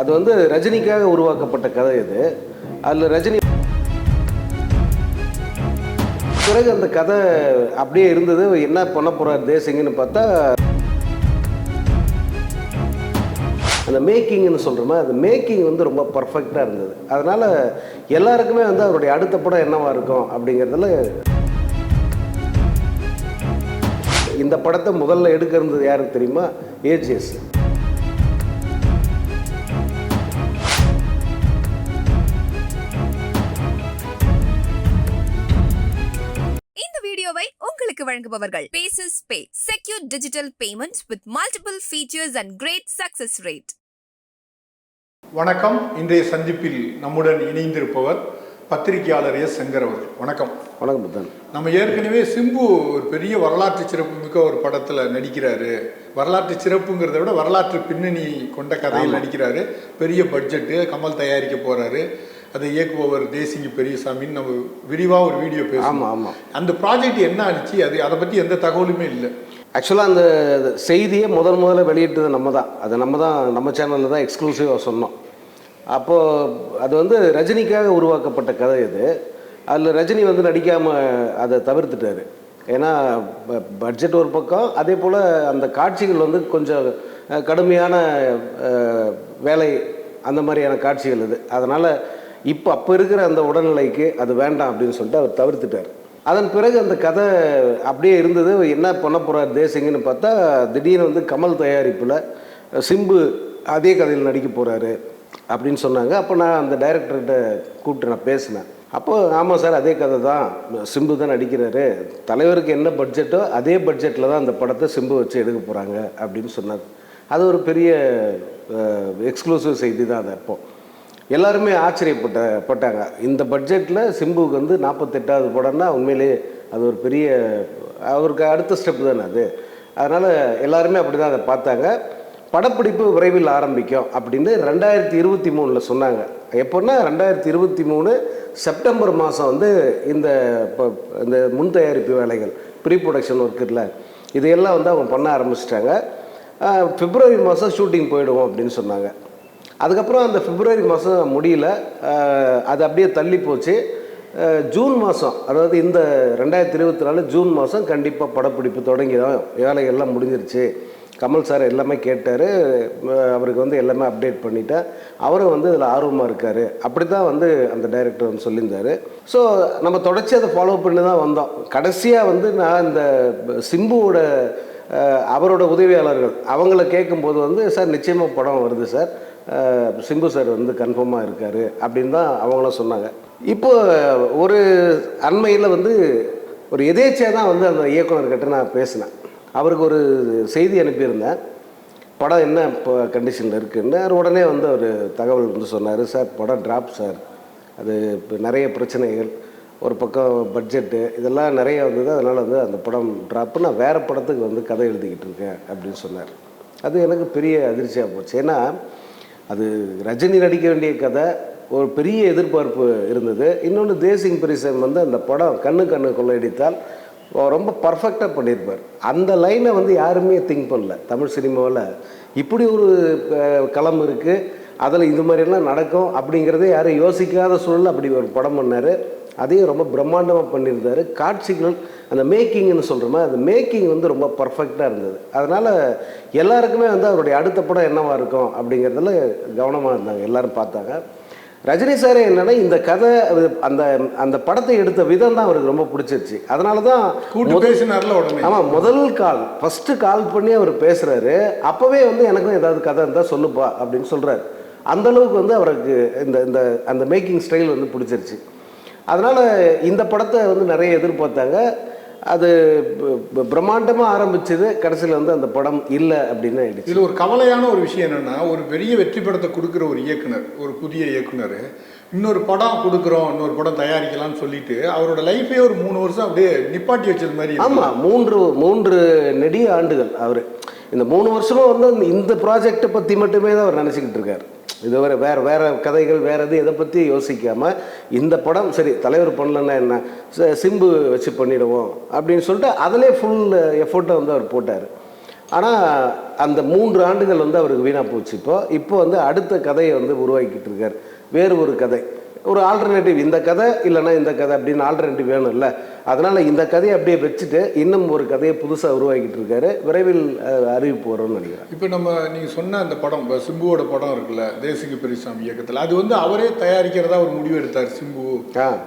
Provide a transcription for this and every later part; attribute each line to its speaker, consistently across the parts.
Speaker 1: அது வந்து ரஜினிக்காக உருவாக்கப்பட்ட கதை இது. அதில் ரஜினி பிறகு அந்த கதை அப்படியே இருந்தது. என்ன பண்ண போகிறார் தேசிங்கன்னு பார்த்தா அந்த மேக்கிங்னு சொல்கிறோமே அந்த மேக்கிங் வந்து ரொம்ப பர்ஃபெக்டாக இருந்தது. அதனால் எல்லாருக்குமே வந்து அவருடைய அடுத்த படம் என்னவாக இருக்கும் அப்படிங்கிறதுல இந்த படத்தை முதல்ல எடுக்க இருந்தது யாருக்கு தெரியுமா? ஏஜிஎஸ்.
Speaker 2: வழங்குபவர்கள். Bases pay secure digital payments with multiple features and great success rate
Speaker 3: வணக்கம். இன்றைய சந்திப்பில் நம்முடன் இணைந்திருப்பவர் பத்திரிகையாளர் எஸ். சங்கர் அவர்கள். வணக்கம்.
Speaker 1: வணக்கம் புத்தன்
Speaker 3: நம்ம ஏற்கனவே சிம்பு ஒரு பெரிய வரலாற்று சிறப்பு மிக்க ஒரு படத்தில் நடிக்கிறாரு. வரலாற்று சிறப்புங்கிறத விட வரலாற்று பின்னணி கொண்ட கதையில் நடிக்கிறாரு. பெரிய பட்ஜெட்டு கமல் தயாரிக்க போறாரு. அதை இயக்குபவர் தேசிங்கி பெரியசாமின்னு நம்ம விரிவாக ஒரு வீடியோ பேசுவோம்.
Speaker 1: ஆமாம் ஆமாம்
Speaker 3: அந்த ப்ராஜெக்ட் என்ன ஆச்சு? அது அதை பற்றி எந்த தகவலுமே இல்லை.
Speaker 1: ஆக்சுவலாக அந்த செய்தியை முதல் முதல்ல வெளியிட்டது நம்ம தான் அது நம்ம தான் நம்ம சேனலில் தான் எக்ஸ்க்ளூசிவாக சொன்னோம். அப்போது அது வந்து ரஜினிக்காக உருவாக்கப்பட்ட கதை இது. அதில் ரஜினி வந்து நடிக்காமல் அதை தவிர்த்துட்டாரு. ஏன்னா பட்ஜெட் ஒரு பக்கம் அதே போல் அந்த காட்சிகள் வந்து கொஞ்சம் கடுமையான வேலை அந்த மாதிரியான காட்சிகள் இது. அதனால் இப்போ அப்போ இருக்கிற அந்த உடல்நிலைக்கு அது வேண்டாம் அப்படின்னு சொல்லிட்டு அவர் தவிர்த்துட்டார். அதன் பிறகு அந்த கதை அப்படியே இருந்தது. என்ன பண்ண போகிறார் தேசிங்கன்னு பார்த்தா திடீர்னு வந்து கமல் தயாரிப்பில் சிம்பு அதே கதையில் நடிக்க போகிறாரு அப்படின்னு சொன்னாங்க. அப்போ நான் அந்த டைரக்டர்கிட்ட கூப்பிட்டு நான் பேசினேன். அப்போ ஆமாம் சார் அதே கதை தான். சிம்பு தான் நடிக்கிறாரு. தலைவருக்கு என்ன பட்ஜெட்டோ அதே பட்ஜெட்டில் தான் அந்த படத்தை சிம்பு வச்சு எடுக்க போகிறாங்க அப்படின்னு சொன்னார். அது ஒரு பெரிய எக்ஸ்க்ளூசிவ் செய்தி தான் அது அப்போ. எல்லாருமே ஆச்சரியப்பட்ட பட்டாங்க. இந்த பட்ஜெட்டில் சிம்புவுக்கு வந்து நாற்பத்தெட்டாவது படம்னா உண்மையிலேயே அது ஒரு பெரிய அவருக்கு அடுத்த ஸ்டெப் தானே அது. அதனால் எல்லாருமே அப்படி தான் அதை பார்த்தாங்க. படப்பிடிப்பு விரைவில் ஆரம்பிக்கும் அப்படின்னு ரெண்டாயிரத்தி இருபத்தி மூணில் சொன்னாங்க. எப்போன்னா ரெண்டாயிரத்தி இருபத்தி மூணு செப்டம்பர் மாதம் வந்து இந்த இப்போ இந்த முன் தயாரிப்பு வேலைகள் ப்ரீ ப்ரொடக்ஷன் ஒர்க் இல்லை இதையெல்லாம் வந்து அவங்க பண்ண ஆரம்பிச்சிட்டாங்க. பிப்ரவரி மாதம் ஷூட்டிங் போயிடுவோம் அப்படின்னு சொன்னாங்க. அதுக்கப்புறம் அந்த பிப்ரவரி மாதம் முடியல. அது அப்படியே தள்ளி போச்சு. ஜூன் மாதம் அதாவது இந்த ரெண்டாயிரத்தி இருபத்தி நாலு ஜூன் மாதம் கண்டிப்பாக படப்பிடிப்பு தொடங்கிடும் வேலைகள்லாம் முடிஞ்சிருச்சு. கமல் சார் எல்லாமே கேட்டார். அவருக்கு வந்து எல்லாமே அப்டேட் பண்ணிட்டேன். அவரும் வந்து இதில் ஆர்வமாக இருக்கார். அப்படி தான் வந்து அந்த டைரக்டர் வந்து சொல்லியிருந்தார். ஸோ நம்ம தொடர்ச்சி அதை ஃபாலோ பண்ணி தான் வந்தோம். கடைசியாக வந்து நான் இந்த சிம்புவோட அவரோட உதவியாளர்கள் அவங்கள கேட்கும்போது வந்து சார் நிச்சயமாக படம் வருது சார். சிம்பு சார் வந்து கன்ஃபார்மாக இருக்கார் அப்படின்னு தான் அவங்களும் சொன்னாங்க. இப்போ ஒரு அண்மையில் வந்து ஒரு எதேச்சியாக தான் வந்து அந்த இயக்குனர்கிட்ட நான் பேசினேன். அவருக்கு ஒரு செய்தி அனுப்பியிருந்தேன். படம் என்ன இப்போ கண்டிஷனில் இருக்குன்னு அவர் உடனே வந்து அவர் தகவல் வந்து சொன்னார். சார் படம் ட்ராப் சார். அது இப்போ நிறைய பிரச்சனைகள். ஒரு பக்கம் பட்ஜெட்டு இதெல்லாம் நிறைய வந்தது. அதனால் வந்து அந்த படம் ட்ராப்பு நான் வேறு படத்துக்கு வந்து கதை எழுதிக்கிட்டு இருக்கேன் அப்படின்னு சொன்னார். அது எனக்கு பெரிய அதிர்ச்சியாக போச்சு. ஏன்னா அது ரஜினி நடிக்க வேண்டிய கதை ஒரு பெரிய எதிர்பார்ப்பு இருந்தது. இன்னொன்று தேசிங் பிரிசன் வந்து அந்த படம் கண்ணு கண்ணு கொள்ளையடித்தால் ரொம்ப பர்ஃபெக்டாக பண்ணியிருப்பார். அந்த லைனை வந்து யாருமே திங்க் பண்ணல. தமிழ் சினிமாவில் இப்படி ஒரு களம் இருக்குது அதில் இது மாதிரிலாம் நடக்கும் அப்படிங்கிறதே யாரும் யோசிக்காத சூழலில் அப்படி ஒரு படம் பண்ணார். அதையும் ரொம்ப பிரம்மாண்டமாக பண்ணியிருந்தார். காட்சிகள் அந்த மேக்கிங்னு சொல்கிறோமா அந்த மேக்கிங் வந்து ரொம்ப பர்ஃபெக்டாக இருந்தது. அதனால் எல்லாருக்குமே வந்து அவருடைய அடுத்த படம் என்னவா இருக்கும் அப்படிங்கிறதுல கவனமாக இருந்தாங்க எல்லாரும் பார்த்தாங்க. ரஜினி சாரே என்னன்னா இந்த கதை அந்த அந்த படத்தை எடுத்த விதம் தான் அவருக்கு ரொம்ப பிடிச்சிருச்சு. அதனால தான் ஆமாம் முதல் கால் ஃபஸ்ட்டு கால் பண்ணி அவர் பேசுகிறாரு அப்போவே வந்து எனக்கும் ஏதாவது கதை இருந்தால் சொல்லுப்பா அப்படின்னு சொல்கிறாரு அந்த அளவுக்கு வந்து அவருக்கு இந்த இந்த அந்த மேக்கிங் ஸ்டைல் வந்து பிடிச்சிருச்சு. அதனால் இந்த படத்தை வந்து நிறைய எதிர்பார்த்தாங்க. அது பிரம்மாண்டமாக ஆரம்பிச்சது கடைசியில் வந்து அந்த படம் இல்லை அப்படின்னு ஆயிடுச்சு.
Speaker 3: இதுல ஒரு கவலையான ஒரு விஷயம் என்னன்னா ஒரு பெரிய வெற்றி படத்தை கொடுக்குற ஒரு இயக்குனர் ஒரு புதிய இயக்குனர் இன்னொரு படம் கொடுக்குறோம் இன்னொரு படம் தயாரிக்கலாம்னு சொல்லிட்டு அவரோட லைஃபே ஒரு மூணு வருஷம் அப்படியே நிப்பாட்டி வச்சது மாதிரி.
Speaker 1: ஆமாம் மூன்று மூன்று நெடிய ஆண்டுகள் அவர். இந்த மூணு வருஷமும் வந்து இந்த- இந்த ப்ராஜெக்டை பற்றி மட்டுமே தான் அவர் நினச்சிக்கிட்டு இருக்கார். இது வேறு வேறு வேறு கதைகள் வேறு எது எதை பற்றி யோசிக்காமல் இந்த படம் சரி தலைவர் பண்ணலன்னா என்ன? ச- சிம்பு வச்சு பண்ணிடுவோம் அப்படின்னு சொல்லிட்டு அதிலே ஃபுல் எஃபோர்ட்டை வந்து அவர் போட்டார். ஆனால் அந்த மூன்று ஆண்டுகள் வந்து அவருக்கு வீணாக போச்சு இப்போ. இப்போ வந்து அடுத்த கதையை வந்து உருவாக்கிட்டு இருக்கார். வேறு ஒரு கதை. ஒரு ஆல்டர்னேட்டிவ் இந்த கதை இல்லைன்னா இந்த கதை அப்படின்னு ஆல்டர்னேட்டிவ் வேணும்ல. அதனால் இந்த கதையை அப்படியே வச்சுட்டு இன்னும் ஒரு கதையை புதுசாக உருவாக்கிட்டு இருக்காரு. விரைவில் அறிவிப்பு வரும்னு நினைக்கிறேன்.
Speaker 3: இப்போ நம்ம நீங்கள் சொன்ன அந்த படம் இப்போ சிம்புவோட படம் இருக்குல்ல தேசிக பெரியசாமி இயக்கத்தில் அது வந்து அவரே தயாரிக்கிறதா ஒரு முடிவு எடுத்தார் சிம்பு.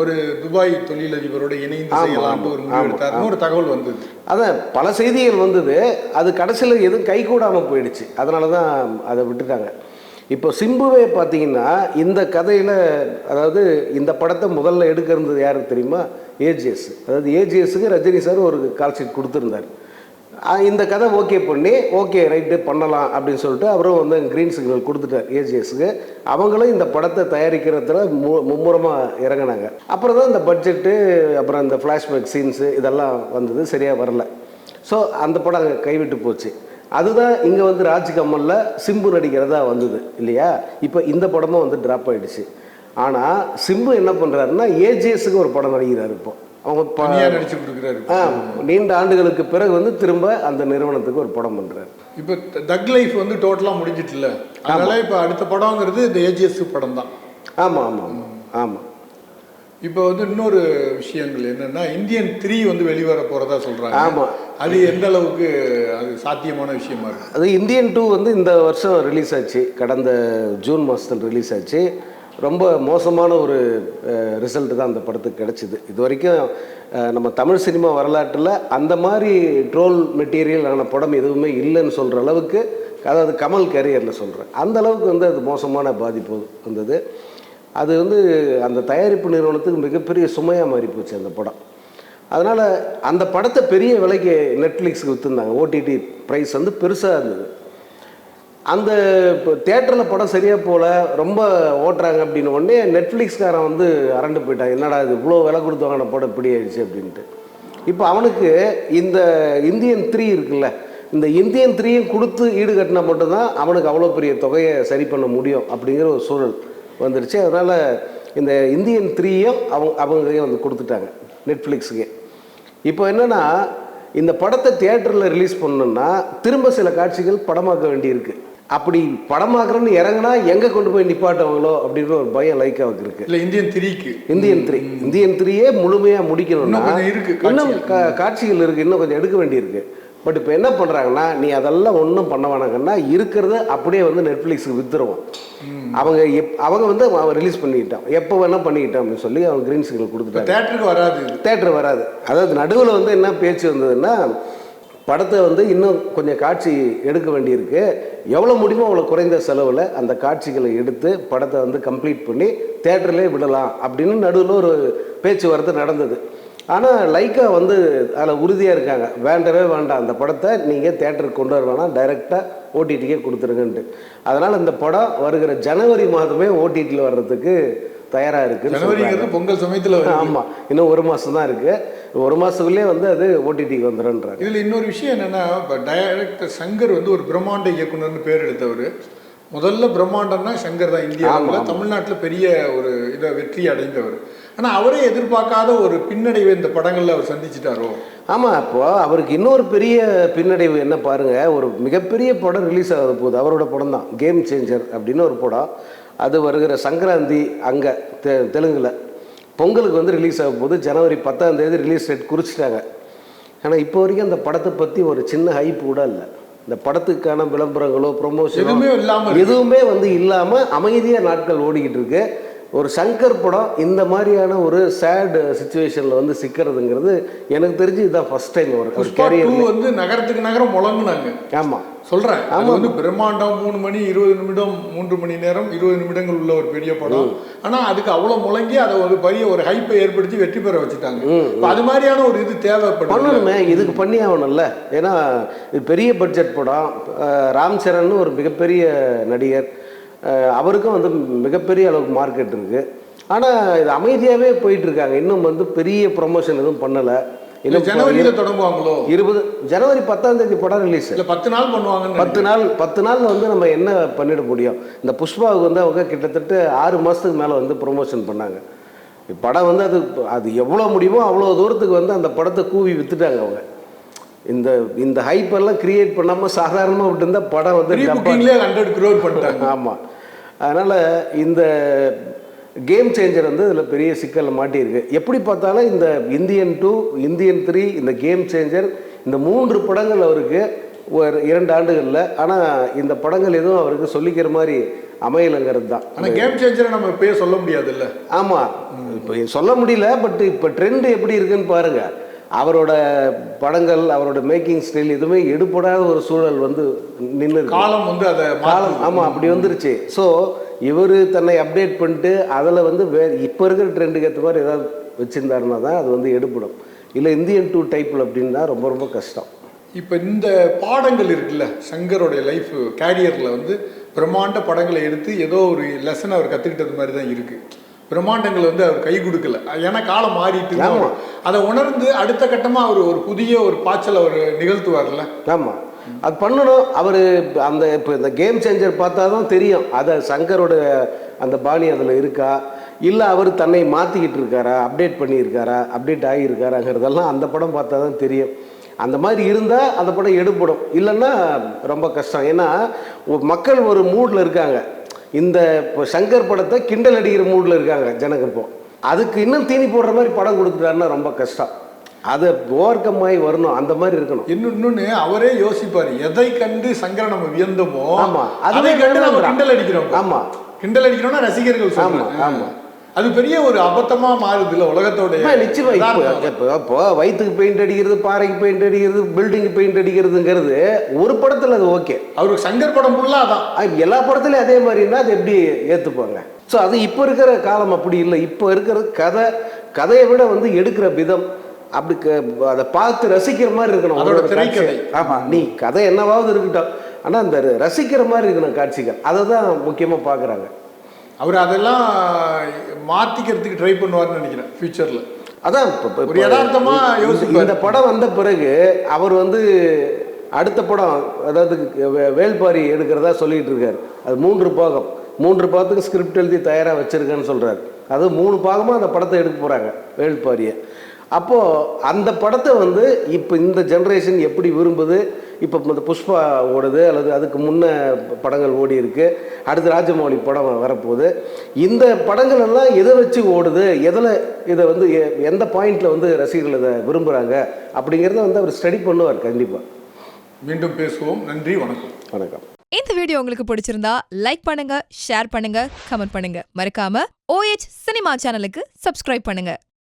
Speaker 3: ஒரு துபாய் தொழிலதிபரோட இணைந்து செய்யலாம்னு ஒரு முடிவு
Speaker 1: ஆமா,
Speaker 3: எடுத்தாருன்னு ஒரு தகவல் வந்தது.
Speaker 1: அதான் பல செய்திகள் வந்தது. அது கடைசியில் எதுவும் கைகூடாமல் போயிடுச்சு. அதனால தான் அதை விட்டுட்டாங்க. இப்போ சிம்புவே பார்த்தீங்கன்னா இந்த கதையில் அதாவது இந்த படத்தை முதல்ல எடுக்க இருந்தது யாருக்கு தெரியுமா? ஏஜிஎஸ் அதாவது ஏஜிஎஸ்க்கு ரஜினி சார் ஒரு கால் ஷீட் கொடுத்துருந்தார். இந்த கதை ஓகே பண்ணி ஓகே ரைட்டு பண்ணலாம் அப்படின்னு சொல்லிட்டு அவரும் வந்து க்ரீன் சிக்னல் கொடுத்துட்டார் ஏஜிஎஸ்க்கு அவங்களும் இந்த படத்தை தயாரிக்கிறதுல மு மும்முரமாக இறங்கினாங்க. அப்புறம் தான் இந்த பட்ஜெட்டு அப்புறம் இந்த ஃப்ளாஷ்பேக் சீன்ஸு இதெல்லாம் வந்தது சரியாக வரல. ஸோ அந்த படம் அங்கே கைவிட்டு போச்சு. அதுதான் இங்கே வந்து ராஜ்கமலில் சிம்பு நடிக்கிறதா வந்தது இல்லையா? இப்போ இந்த படமும் வந்து ட்ராப் ஆகிடுச்சு ஆனால் சிம்பு என்ன பண்ணுறாருன்னா ஏஜிஎஸ்க்கு ஒரு படம் நடிக்கிறார் இப்போ. அவங்க
Speaker 3: நடிச்சு கொடுக்குறாரு
Speaker 1: ஆ, நீண்ட ஆண்டுகளுக்கு பிறகு வந்து திரும்ப அந்த நிறுவனத்துக்கு ஒரு படம் பண்றாரு.
Speaker 3: இப்போ தக் லைஃப் வந்து டோட்டலாக முடிஞ்சிட்டுல. அதனால இப்போ அடுத்த படங்கிறது இந்த ஏஜிஎஸ் படம் தான்.
Speaker 1: ஆமா ஆமா ஆமா ஆமா.
Speaker 3: இப்போ வந்து இன்னொரு விஷயங்கள் என்னன்னா இந்தியன் த்ரீ வந்து வெளிவர போறதா சொல்றாங்க.
Speaker 1: ஆமா.
Speaker 3: அது எந்த அளவுக்கு அது சாத்தியமான விஷயமா இருக்கு?
Speaker 1: அது இந்தியன் டூ வந்து இந்த வருஷம் ரிலீஸ் ஆச்சு. கடந்த ஜூன் மாதத்தில் ரிலீஸ் ஆச்சு. ரொம்ப மோசமான ஒரு ரிசல்ட்டு தான் அந்த படத்துக்கு கிடச்சிது. இது வரைக்கும் நம்ம தமிழ் சினிமா வரலாற்றில் அந்த மாதிரி ட்ரோல் மெட்டீரியல் ஆன படம் எதுவுமே இல்லைன்னு சொல்கிற அளவுக்கு அதாவது கமல் கேரியரில் சொல்கிறேன் அந்த அளவுக்கு வந்து அது மோசமான பாதிப்பு வந்தது. அது வந்து அந்த தயாரிப்பு நிறுவனத்துக்கு மிகப்பெரிய சுமையாக மாறி போச்சு அந்த படம். அதனால் அந்த படத்தை பெரிய விலைக்கு நெட்ஃப்ளிக்ஸுக்கு விற்றுருந்தாங்க ஓடிடி ப்ரைஸ் வந்து பெருசாக இருந்தது. அந்த இப்போ தேட்டரில் படம் சரியாக போகல ரொம்ப ஓட்டுறாங்க அப்படின்னு உடனே நெட்ஃப்ளிக்ஸ்காரன் வந்து அரண்டு போயிட்டான். என்னடா இது இவ்வளோ விலை கொடுத்து வாங்கின படம் இப்படி ஆயிடுச்சு அப்படின்ட்டு. இப்போ அவனுக்கு இந்த இந்தியன் த்ரீ இருக்குல்ல இந்த இந்தியன் த்ரீயும் கொடுத்து ஈடு கட்டினா மட்டும்தான் அவனுக்கு அவ்வளோ பெரிய தொகையை சரி பண்ண முடியும் அப்படிங்கிற ஒரு சூழல் வந்துருச்சு. அதனால் இந்த இந்தியன் த்ரீயும் அவங்க அவங்க வந்து கொடுத்துட்டாங்க நெட்ஃப்ளிக்ஸுக்கே. இப்போ என்னென்னா இந்த படத்தை தியேட்டரில் ரிலீஸ் பண்ணணுன்னா திரும்ப சில காட்சிகள் படமாக்க வேண்டியிருக்கு. அப்படி படமாக்குறேன்னு இறங்குனா எங்கே கொண்டு போய் நிப்பாட்டுவாங்களோ அப்படின்ற ஒரு பயம் லைக்காவுக்கு இருக்கு
Speaker 3: இல்ல இந்தியன் த்ரீக்கு.
Speaker 1: Indian three. இந்தியன் த்ரீயே முழுமையாக முடிக்கணும்னா
Speaker 3: இருக்கு
Speaker 1: இன்னும் காட்சிகள். இருக்கு இன்னும் கொஞ்சம் எடுக்க வேண்டியிருக்கு. பட் இப்போ என்ன பண்ணுறாங்கன்னா நீ அதெல்லாம் ஒன்றும் பண்ண வேணாங்கன்னா இருக்கிறத அப்படியே வந்து நெட்ஃப்ளிக்ஸுக்கு வித்துருவோம். அவங்க எப் அவங்க வந்து அவன் ரிலீஸ் பண்ணிக்கிட்டான். எப்போ வேணால் பண்ணிக்கிட்டான் அப்படின்னு சொல்லி அவன் க்ரீன் சிக்னல் கொடுத்துட்டாங்க.
Speaker 3: தேட்டருக்கு வராது.
Speaker 1: தேட்டர் வராது. அதாவது நடுவில் வந்து என்ன பேச்சு வந்ததுன்னா படத்தை வந்து இன்னும் கொஞ்சம் காட்சி எடுக்க வேண்டியிருக்கு. எவ்வளோ முடியுமோ அவ்வளோ குறைந்த செலவில் அந்த காட்சிகளை எடுத்து படத்தை வந்து கம்ப்ளீட் பண்ணி தேட்டர்லேயே விடலாம் அப்படின்னு நடுவில் ஒரு பேச்சுவார்த்தை நடந்தது. ஆனால் லைக்கா வந்து அதில் உறுதியாக இருக்காங்க. வேண்டவே வேண்டாம். அந்த படத்தை நீங்கள் தேட்டருக்கு கொண்டு வர வேணாம். டைரெக்டாக ஓடிடிக்கே கொடுத்துருங்கன்ட்டு. அதனால் இந்த படம் வருகிற ஜனவரி மாதமே ஓடிடியில் வர்றதுக்கு தயாராக.
Speaker 3: ஜனவரிங்கிறது பொங்கல் சமயத்துல வருது.
Speaker 1: ஆமா. இன்னும் ஒரு மாசம் தான் இருக்கு. ஒரு மாசத்துக்குள்ளே வந்து அது ஓடிடிக்கு வந்துடும்ன்றாங்க.
Speaker 3: இதுல இன்னொரு விஷயம் என்னன்னா இப்போ டைரக்டர் சங்கர் வந்து ஒரு பிரம்மாண்ட இயக்குனர்னு பேர் எடுத்தவர். முதல்ல பிரம்மாண்டம்னா சங்கர் தான் இந்தியாவில் தமிழ்நாட்டில் பெரிய ஒரு இதை வெற்றி அடைந்தவர். ஆனா அவரே எதிர்பார்க்காத ஒரு பின்னடைவை இந்த படங்கள்ல அவர் சந்திச்சிட்டாரோ?
Speaker 1: ஆமா அப்போ அவருக்கு இன்னொரு பெரிய பின்னடைவு என்ன பாருங்க ஒரு மிகப்பெரிய படம் ரிலீஸ் ஆகுது போகுது. அவரோட படம் தான் கேம் சேஞ்சர் அப்படின்னு ஒரு படம். அது வருகிற சங்கராந்தி அங்கே தெ தெலுங்குல. பொங்கலுக்கு வந்து ரிலீஸ் ஆக போகுது ஜனவரி பத்தாம் தேதி ரிலீஸ் டேட் குறிச்சிட்டாங்க. ஆனால் இப்போ வரைக்கும் அந்த படத்தை பற்றி ஒரு சின்ன ஹைப் கூட இல்லை. இந்த படத்துக்கான விளம்பரங்களோ ப்ரொமோஷனோ
Speaker 3: எதுவுமே இல்லாம இருக்கு.
Speaker 1: எதுவுமே வந்து இல்லாமல் அமைதியாக நாட்கள் ஓடிக்கிட்டு இருக்கு. ஒரு சங்கர் படம் இந்த மாதிரியான ஒரு சேட் சுச்சுவேஷனில் வந்து சிக்கிறதுங்கிறது எனக்கு தெரிஞ்சு இதுதான் ஃபர்ஸ்ட் டைம் ஒரு கேரியர்
Speaker 3: வந்து நகரத்துக்கு நகரம் முழங்குனாங்க.
Speaker 1: ஆமாம்
Speaker 3: சொல்றேன். அது வந்து பிரம்மாண்டம் மூணு மணி இருபது நிமிடம் மூன்று மணி நேரம் இருபது நிமிடங்கள் உள்ள ஒரு பெரிய படம். ஆனா அதுக்கு அவ்வளவு முழங்கி அதை ஒரு பெரிய ஒரு ஹைப்பை ஏற்படுத்தி வெற்றி பெற வச்சுட்டாங்க. அது மாதிரியான ஒரு இது தேவைப்படுது.
Speaker 1: பண்ணணுமே. இதுக்கு பண்ணி ஆகணும்ல. ஏன்னா இது பெரிய பட்ஜெட் படம். ராம் சரண்னு ஒரு மிகப்பெரிய நடிகர். அவருக்கும் வந்து மிகப்பெரிய அளவுக்கு மார்க்கெட் இருக்கு. ஆனால் இது அமைதியாகவே போயிட்டு இருக்காங்க. இன்னும் வந்து பெரிய ப்ரொமோஷன் எதுவும் பண்ணலை.
Speaker 3: இல்ல ஜனவரியில தொடங்குவாங்களோ?
Speaker 1: இருபது ஜனவரி பத்தாம் தேதி படம் ரிலீஸ்
Speaker 3: இல்ல பத்து நாள் பண்ணுவாங்கன்னு
Speaker 1: பத்து நாள் பத்து நாள்ல வந்து நம்ம என்ன பண்ணிட முடியும்? இந்த புஷ்பாவுக்கு வந்து அவங்க கிட்டத்தட்ட ஆறு மாதத்துக்கு மேலே வந்து ப்ரொமோஷன் பண்ணாங்க. படம் வந்து அது அது எவ்வளோ முடியுமோ அவ்வளோ தூரத்துக்கு வந்து அந்த படத்தை கூவி வித்துட்டாங்க அவங்க. இந்த இந்த ஹைப் எல்லாம் கிரியேட் பண்ணாமல் சாதாரணமாக விட்டுருந்தா படம் வந்து
Speaker 3: ஹண்ட்ரட் க்ரோர் பண்ணிட்டாங்க.
Speaker 1: ஆமாம் அதனால் இந்த கேம் சேஞ்சர் வந்து இதில் பெரிய சிக்கலில் மாட்டியிருக்கு. எப்படி பார்த்தாலும் இந்த இந்தியன் டூ இந்தியன் த்ரீ இந்த கேம் சேஞ்சர் இந்த மூன்று படங்கள் அவருக்கு ஒரு இரண்டு ஆண்டுகளில். ஆனால் இந்த படங்கள் எதுவும் அவருக்கு சொல்லிக்கிற மாதிரி அமையலைங்கிறது தான்.
Speaker 3: ஆனா கேம் சேஞ்சரை நம்ம இப்பயே சொல்ல முடியாதுல்ல.
Speaker 1: ஆமாம் இப்போ சொல்ல முடியல பட் இப்போ ட்ரெண்ட் எப்படி இருக்குன்னு பாருங்க. அவரோட படங்கள் அவரோட மேக்கிங் ஸ்டைல் எதுவுமே எடுபடாத ஒரு சூழல் வந்து நின்று
Speaker 3: காலம் வந்து அதை
Speaker 1: காலம் ஆமாம் அப்படி வந்துருச்சு. ஸோ இவர் தன்னை அப்டேட் பண்ணிட்டு அதில் வந்து வே இப்போ இருக்கிற ட்ரெண்டுக்கு ஏற்ற மாதிரி ஏதாவது வச்சுருந்தாருன்னா தான் அது வந்து எடுபடும். இல்லை இந்தியன் டூ டைப்பில் அப்படின்னா ரொம்ப ரொம்ப கஷ்டம்.
Speaker 3: இப்போ இந்த பாடங்கள் இருக்குல்ல சங்கரோடைய லைஃப் கேரியரில் வந்து பிரம்மாண்ட படங்களை எடுத்து ஏதோ ஒரு லெசன் அவர் கற்றுக்கிட்டது மாதிரி தான் இருக்கு. பிரம்மாண்டங்கள் வந்து அவர் கை கொடுக்கல. ஏன்னா காலம் மாறிட்டு. அதை உணர்ந்து அடுத்த கட்டமாக அவர் ஒரு புதிய ஒரு பாய்ச்சல் அவர் நிகழ்த்துவார்ல.
Speaker 1: ஆமாம் அது பண்ணணும். அவர் அந்த இப்போ இந்த கேம் சேஞ்சர் பார்த்தா தான் தெரியும். அதை சங்கரோட அந்த பாணி அதில் இருக்கா? இல்லை அவர் தன்னை மாற்றிக்கிட்டு இருக்காரா? அப்டேட் பண்ணியிருக்காரா? அப்டேட் ஆகியிருக்காராங்கிறதெல்லாம் அந்த படம் பார்த்தா தான் தெரியும். அந்த மாதிரி இருந்தால் அந்த படம் எடுப்படும் இல்லைன்னா ரொம்ப கஷ்டம். ஏன்னா மக்கள் ஒரு மூடில் இருக்காங்க. இந்த இப்போ சங்கர் படத்தை கிண்டல் அடிக்கிற மூடில் இருக்காங்க ஜனங்க இப்போ. அதுக்கு இன்னும் தீனி போடுற மாதிரி படம் கொடுத்துட்டாருன்னா ரொம்ப கஷ்டம். அதை ஓவர் கம் ஆகி வரணும் அந்த மாதிரி இருக்கணும்
Speaker 3: இன்னொன்னு அவரே யோசிப்பாரு எதை கண்டு சங்கரை நம்ம வியந்தோமோ
Speaker 1: ஆமா.
Speaker 3: அதை கண்டு நம்ம. கிண்டல் அடிக்கிறோம்
Speaker 1: ஆமா.
Speaker 3: கிண்டல் அடிக்கிறோம்னா ரசிகர்கள்
Speaker 1: ஆமா, ஆமா.
Speaker 3: அது பெரிய ஒரு அபத்தமா மாறுது இல்ல உலகத்தோட
Speaker 1: நிச்சயமா இப்போ வயிற்றுக்கு பெயிண்ட் அடிக்கிறது பாறைக்கு பெயிண்ட் அடிக்கிறது பில்டிங் பெயிண்ட் அடிக்கிறதுங்கிறது ஒரு படத்தில் அது ஓகே
Speaker 3: அவருக்கு சங்கர் படம் ஃபுல்லா அதான்
Speaker 1: எல்லா படத்துலையும் அதே மாதிரின்னா அது எப்படி ஏற்றுப்பாங்க ஸோ அது இப்போ இருக்கிற காலம் அப்படி இல்லை இப்போ இருக்கிற கதை கதையை விட வந்து எடுக்கிற விதம் அப்படி அதை பார்த்து ரசிக்கிற மாதிரி இருக்கணும்.
Speaker 3: அதோட திரைக்கதை.
Speaker 1: ஆமா நீ கதை என்னவாவது இருக்கட்டும். ஆனால் அந்த ரசிக்கிற மாதிரி இருக்கணும் காட்சிகள். அதை தான் முக்கியமாக பார்க்குறாங்க.
Speaker 3: அவர் அதெல்லாம் மாத்திக்கிறதுக்கு ட்ரை பண்ணுவார்னு நினைக்கிறேன் ஃபியூச்சர்ல
Speaker 1: அதான் இப்ப- இப்ப-
Speaker 3: ஒரு யதார்த்தமா
Speaker 1: இந்த- படம் வந்த பிறகு அவர் வந்து அடுத்த படம் அதாவது வே- வேள்பாரி எடுக்கிறதா சொல்லிட்டு இருக்காரு. அது மூன்று பாகம். மூன்று பாகத்துக்கு ஸ்கிரிப்ட் எழுதி தயாராக வச்சிருக்கேன்னு சொல்றாரு. அது மூணு பாகமாக அந்த படத்தை எடுக்க போறாங்க வேள்பாரியை. அப்போ அந்த படத்தை வந்து இப்போ இந்த ஜெனரேஷன் எப்படி விரும்புது? இப்போ இந்த புஷ்பா ஓடுது அல்லது அதுக்கு முன்ன படங்கள் ஓடி இருக்கு. அடுத்து ராஜமௌழி படம் வரப்போகுது. இந்த படங்கள் எல்லாம் எதை வச்சு ஓடுது? எதில் இதை வந்து எ- எந்த பாயிண்ட்ல வந்து ரசிகர்கள் இதை விரும்புகிறாங்க அப்படிங்கிறத வந்து அவர் ஸ்டடி பண்ணுவார் கண்டிப்பாக
Speaker 3: மீண்டும் பேசுவோம். நன்றி வணக்கம்.
Speaker 1: வணக்கம்.
Speaker 2: இந்த வீடியோ உங்களுக்கு பிடிச்சிருந்தா லைக் பண்ணுங்க ஷேர் பண்ணுங்க கமெண்ட் பண்ணுங்க. மறக்காம ஓஎச் சினிமா சேனலுக்கு சப்ஸ்கிரைப் பண்ணுங்க.